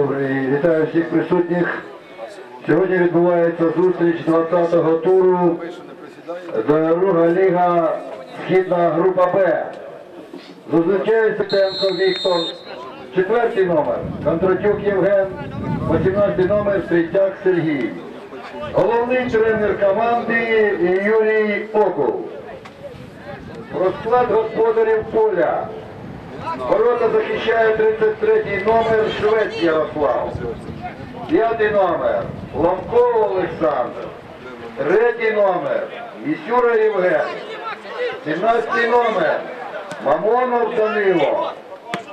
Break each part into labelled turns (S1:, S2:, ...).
S1: Добрий, вітаю всіх присутніх. Сьогодні відбувається зустріч 20-го туру. Друга ліга Східна група Б. Зустрічається Тенко Віктор, четвертий номер, Кондратюк Євген, 18 номер, Третяк Сергій. Головний тренер команди Юрій Окул. Розклад господарів поля. Ворота захищає 33 номер Швець Ярослав. П'ятий номер Ломко Олександр. Третій номер Місюра Євген. 17 номер Мамонов Данило.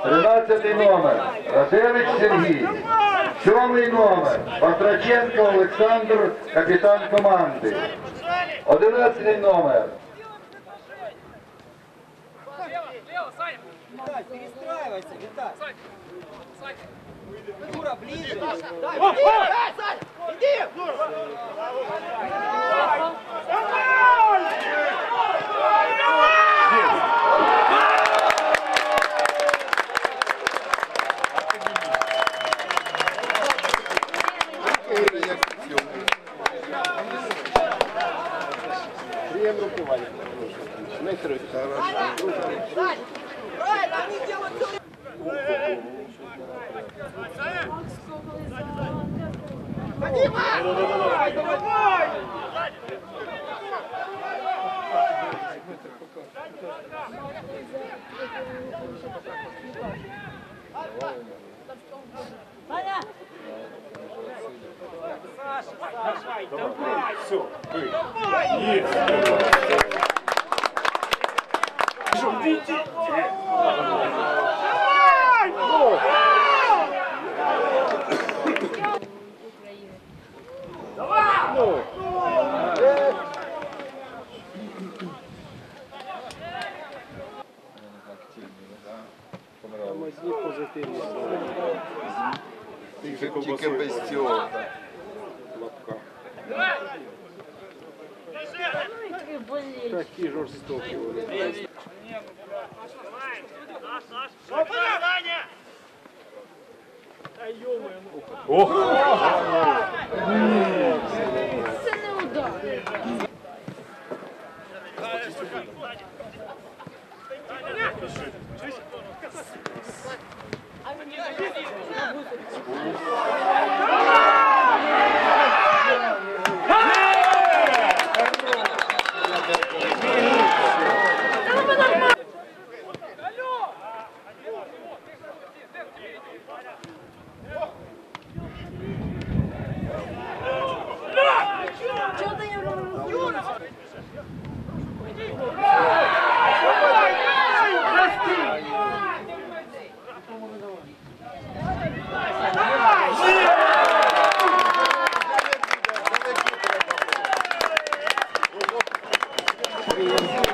S1: 13 номер Радевич Сергій. Сьомий номер Патраченко Олександр, капітан команди. 11 номер Лево, Саня! Виталь,
S2: перестраивайся, Виталь! Саня! Саня! Дура, ближе! Дай, иди! Дай, Саня! Иди! Прием руку, Ваня. Метры. Хорошо. Правильно, они делают Дима! Давай, давай, давай! Саня! Саша, Саша, давай! Все, вы! Есть! Тільки без цього. Такі жорстокі вони. Це не удар. Чого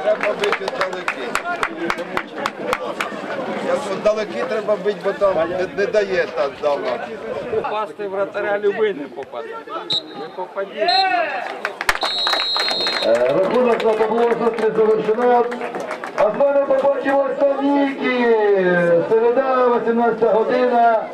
S2: Треба бити далеки. Якщо далеки треба бити, бо там не, не дає так давно. Попасти вратаря любий не попаде. Не попадіть.
S1: Е, Рахунок на табло зустріч завершено. А з вами побачимось на Середа, 18 година.